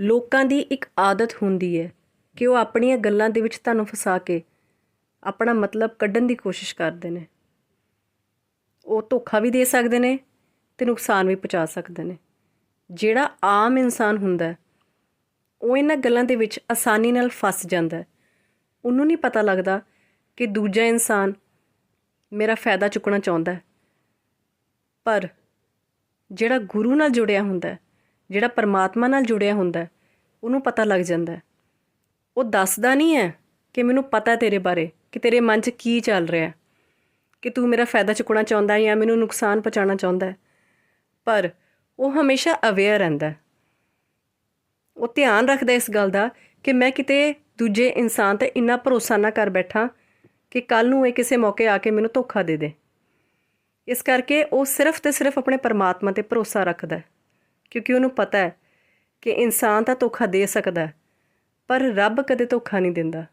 ਲੋਕਾਂ ਦੀ ਇੱਕ ਆਦਤ ਹੁੰਦੀ ਹੈ ਕਿ ਉਹ ਆਪਣੀਆਂ ਗੱਲਾਂ ਦੇ ਵਿੱਚ ਤੁਹਾਨੂੰ ਫਸਾ ਕੇ ਆਪਣਾ ਮਤਲਬ ਕੱਢਣ ਦੀ ਕੋਸ਼ਿਸ਼ ਕਰਦੇ ਨੇ। ਉਹ ਧੋਖਾ ਵੀ ਦੇ ਸਕਦੇ ਨੇ ਤੇ ਨੁਕਸਾਨ ਵੀ ਪਹੁੰਚਾ ਸਕਦੇ ਨੇ। ਜਿਹੜਾ ਆਮ ਇਨਸਾਨ ਹੁੰਦਾ ਉਹ ਇਹਨਾਂ ਗੱਲਾਂ ਦੇ ਵਿੱਚ ਆਸਾਨੀ ਨਾਲ ਫਸ ਜਾਂਦਾ ਹੈ। ਉਹਨੂੰ ਨਹੀਂ ਪਤਾ ਲੱਗਦਾ ਕਿ ਦੂਜਾ ਇਨਸਾਨ ਮੇਰਾ ਫਾਇਦਾ ਚੁੱਕਣਾ ਚਾਹੁੰਦਾ ਪਰ ਜਿਹੜਾ ਗੁਰੂ ਨਾਲ ਜੁੜਿਆ ਹੁੰਦਾ ਜਿਹੜਾ ਪਰਮਾਤਮਾ ਨਾਲ ਜੁੜਿਆ ਹੁੰਦਾ ਉਹਨੂੰ ਪਤਾ ਲੱਗ ਜਾਂਦਾ ਉਹ ਦੱਸਦਾ ਨਹੀਂ ਹੈ ਕਿ ਮੈਨੂੰ ਪਤਾ ਤੇਰੇ ਬਾਰੇ, ਕਿ ਤੇਰੇ ਮਨ 'ਚ ਕੀ ਚੱਲ ਰਿਹਾ ਕਿ ਤੂੰ ਮੇਰਾ ਫਾਇਦਾ ਚੁੱਕਣਾ ਚਾਹੁੰਦਾ ਹੈ ਜਾਂ ਮੈਨੂੰ ਨੁਕਸਾਨ ਪਹੁੰਚਾਉਣਾ ਚਾਹੁੰਦਾ ਹੈ। ਪਰ ਉਹ ਹਮੇਸ਼ਾ ਅਵੇਅਰ ਰਹਿੰਦਾ ਉਹ ਧਿਆਨ ਰੱਖਦਾ ਇਸ ਗੱਲ ਦਾ ਕਿ ਮੈਂ ਕਿਤੇ ਦੂਜੇ ਇਨਸਾਨ ਤੇ ਇੰਨਾ ਭਰੋਸਾ ਨਾ ਕਰ ਬੈਠਾ ਕਿ ਕੱਲ ਨੂੰ ਇਹ ਕਿਸੇ ਮੌਕੇ ਆ ਕੇ ਮੈਨੂੰ ਧੋਖਾ ਦੇ ਦੇ। ਇਸ ਕਰਕੇ ਉਹ ਸਿਰਫ ਤੇ ਸਿਰਫ ਆਪਣੇ ਪਰਮਾਤਮਾ ਤੇ ਭਰੋਸਾ ਰੱਖਦਾ ਹੈ। ਕਿਉਂਕਿ ਉਹਨੂੰ ਪਤਾ ਹੈ ਕਿ ਇਨਸਾਨ ਤਾਂ ਧੋਖਾ ਦੇ ਸਕਦਾ ਪਰ ਰੱਬ ਕਦੇ ਧੋਖਾ ਨਹੀਂ ਦਿੰਦਾ।